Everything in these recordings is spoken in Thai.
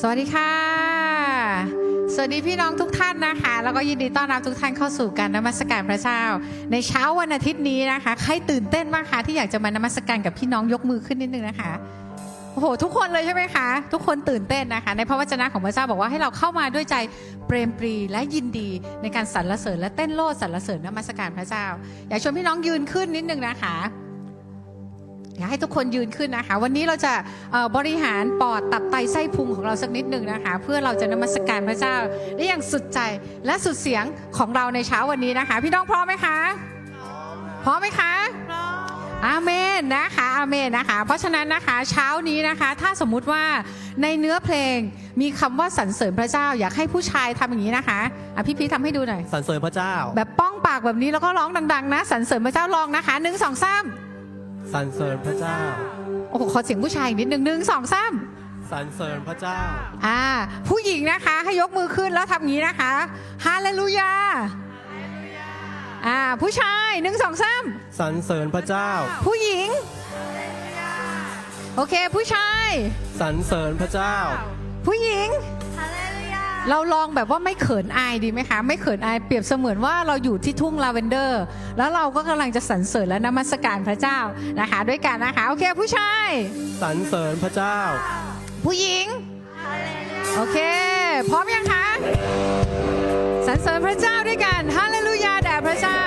สวัสดีค่ะ สวัสดีพี่น้องทุกท่านนะคะ แล้วก็ยินดีต้อนรับทุกท่านเข้าสู่การนมัสการพระเจ้า ในเช้าวันอาทิตย์นี้นะคะ ใครตื่นเต้นบ้างคะที่อยากจะมานมัสการกับพี่น้องยกมือขึ้นนิดนึงนะคะโอ้โหทุกคนเลยใช่ไหมคะ ทุกคนตื่นเต้นนะคะ ในพระวจนะของพระเจ้าบอกว่าให้เราเข้ามาด้วยใจเปรมปรีและยินดีในการสรรเสริญและเต้นโลดสรรเสริญนมัสการพระเจ้า อยากชวนพี่น้องยืนขึ้นนิดนึงนะคะ อยากให้ทุกคนยืนขึ้นนะคะ วันนี้เราจะเอ่อบริหารปอดตับไตไส้พุงของเราสักนิดหนึ่งนะคะ เพื่อเราจะนมัสการพระเจ้าได้อย่างสุดใจและสุดเสียงของเราในเช้าวันนี้นะคะ พี่น้องพร้อมไหมคะพร้อมไหมคะอาเมนนะคะอาเมนนะคะ เพราะฉะนั้นนะคะเช้านี้นะคะ ถ้าสมมุติว่าในเนื้อเพลงมีคำว่าสรรเสริญพระเจ้า อยากให้ผู้ชายทำอย่างนี้นะคะอะพี่พีชทำให้ดูหน่อยสรรเสริญพระเจ้า แบบป้องปากแบบนี้แล้วก็ร้องดัง ๆ นะสรรเสริญพระเจ้าลองนะคะหนึ่งสองสาม สรรเสริญพระเจ้า โอ้โหขอเสียงผู้ชายอีกนิดหนึ่งหนึ่งสองสามสรรเสริญพระเจ้า อ่า ผู้หญิงนะคะให้ยกมือขึ้นแล้วทำอย่างนี้นะคะฮาเลลูยาอ่า ผู้ชายหนึ่งสองสามสรรเสริญพระเจ้า ผู้หญิง โอเค ผู้ชาย สรรเสริญพระเจ้า ผู้หญิง เราลองแบบว่าไม่เขินอายดีไหมคะ ไม่เขินอายเปรียบเสมือนว่าเราอยู่ที่ทุ่งลาเวนเดอร์ แล้วเราก็กำลังจะสรรเสริญและนมัสการพระเจ้านะคะ ด้วยกันนะคะ โอเคผู้ชายสรรเสริญพระเจ้า ผู้หญิง โอเค พร้อมยังคะสรรเสริญพระเจ้าด้วยกันฮาเลลูยาแด่พระเจ้า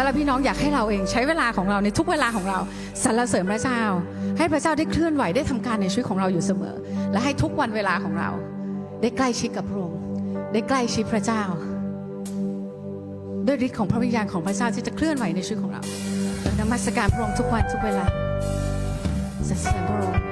ฉันและพี่น้องอยากให้เราเองใช้เวลาของเราในทุกเวลาของเราสรรเสริญพระเจ้า ให้พระเจ้าได้เคลื่อนไหวได้ทำการในชีวิตของเราอยู่เสมอ และให้ทุกวันเวลาของเรา ได้ใกล้ชิดกับพระองค์ได้ใกล้ชิดพระเจ้า ด้วยฤทธิ์ของพระวิญญาณของพระเจ้าที่จะเคลื่อนไหวในชีวิตของเรานมัสการพระองค์ทุกวันทุกเวลาสรรเสริญพระองค์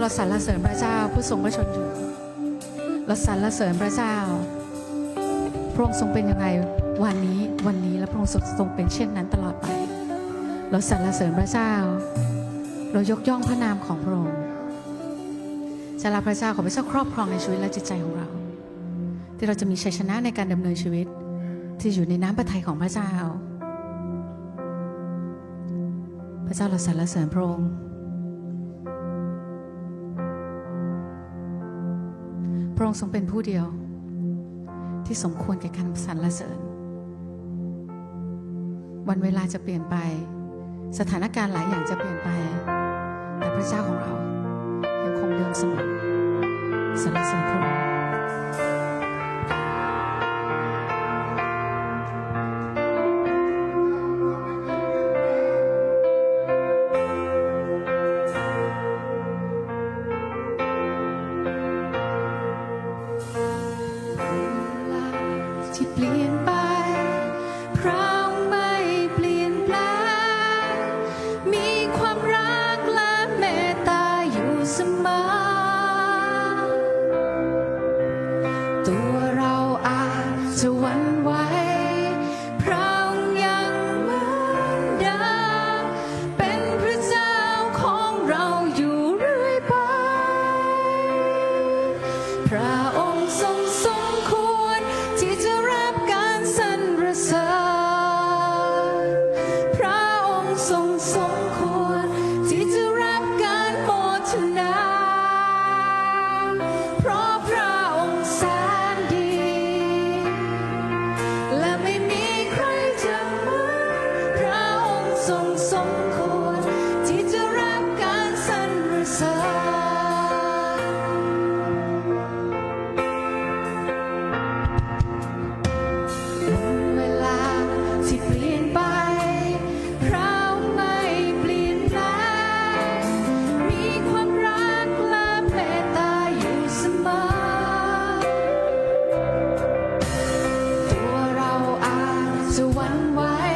เราสรรเสริญพระเจ้าผู้ทรงพระชนอยู่เราสรรเสริญพระเจ้า พระองค์ทรงเป็นยังไงวันนี้วันนี้และพระองค์ทรงเป็นเช่นนั้นตลอดไป เราสรรเสริญพระเจ้า เรายกย่องพระนามของพระองค์จะรับพระเจ้าขอพระเจ้าครอบครองในชีวิตและจิตใจของเรา ที่เราจะมีชัยชนะในการดำเนินชีวิตที่อยู่ในน้ำพระทัยของพระเจ้า พระเจ้าเราสรรเสริญพระองค์ ระองค์ทรงเป็นผู้เดียว ที่สมควรแก่การสรรเสริญ วันเวลาจะเปลี่ยนไป สถานการณ์หลายอย่างจะเปลี่ยนไป แต่พระเจ้าของเรายังคงเดิมเสมอสรรเสริญพระองค์ ไหว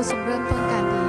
ผู้ทรงเริ่มต้นการดี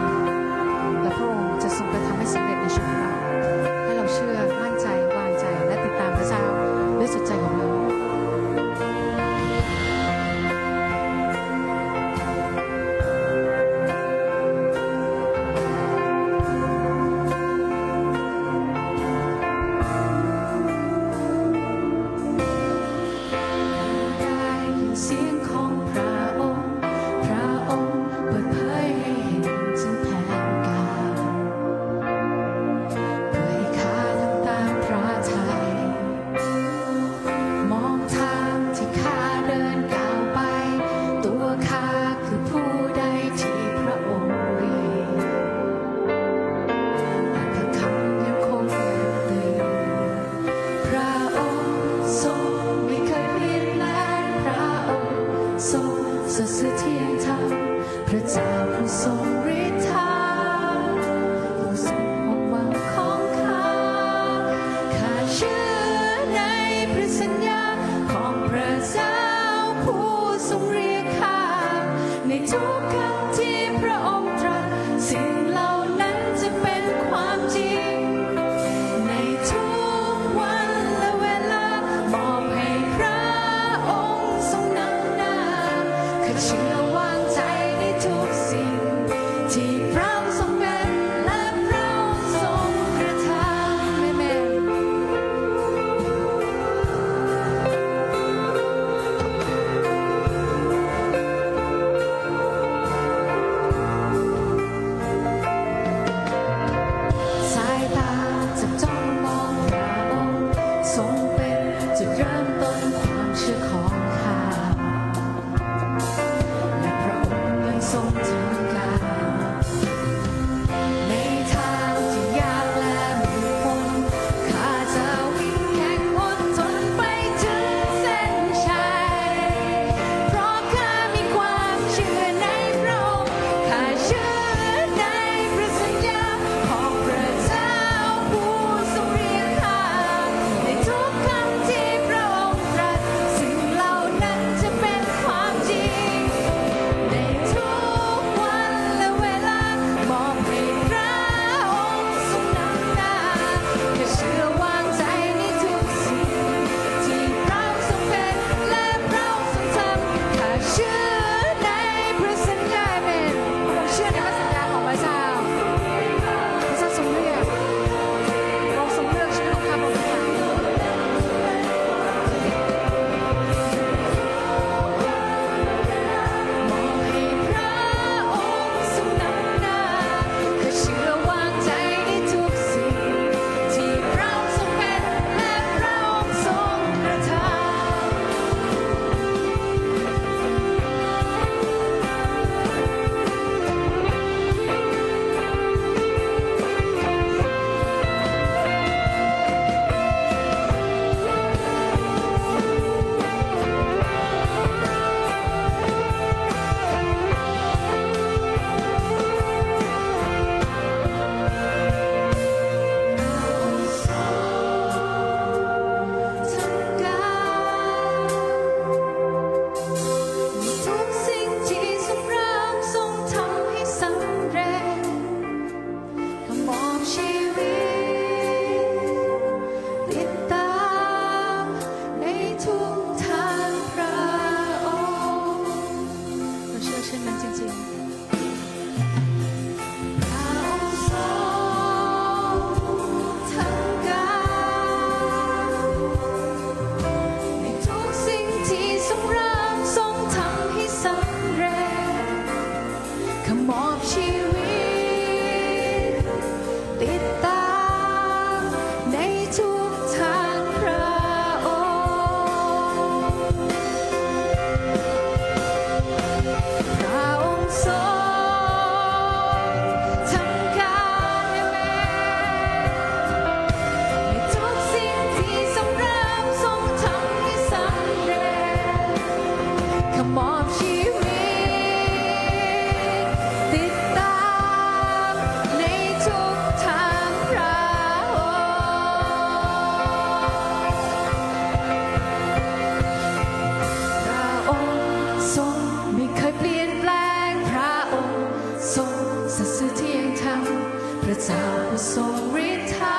It's how we're so retired.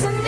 พ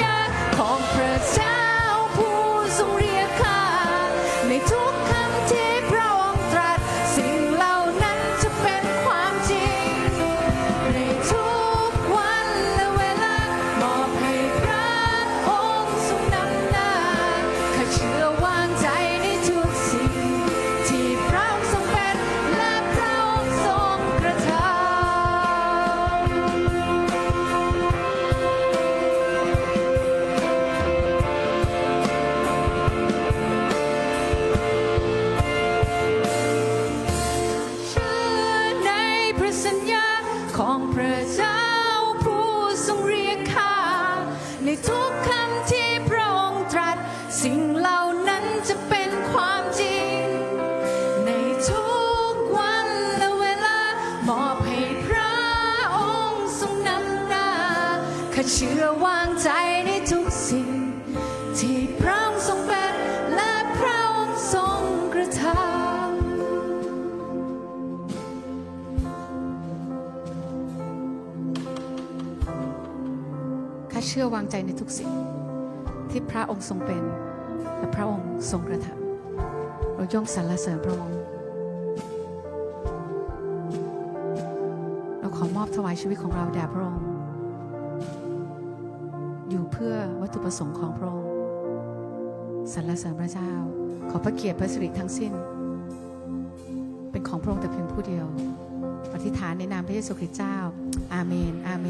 เชื่อวางใจในทุกสิ่ง ที่พระองค์ทรงเป็น และพระองค์ทรงกระทำข้าเชื่อวางใจในทุกสิ่ง ที่พระองค์ทรงเป็น และพระองค์ทรงกระทำเราย่องสรรเสริญพระองค์เราขอมอบถวายชีวิตของเราแด่พระองค์ เพื่อวัตถุประสงค์ของพระองค์สรรเสริญพระเจ้า ขอพระเกียรติพระสิริทั้งสิ้น เป็นของพระองค์แต่เพียงผู้เดียว อธิษฐานในนามพระเยซูคริสต์เจ้า อาเมน อาเมน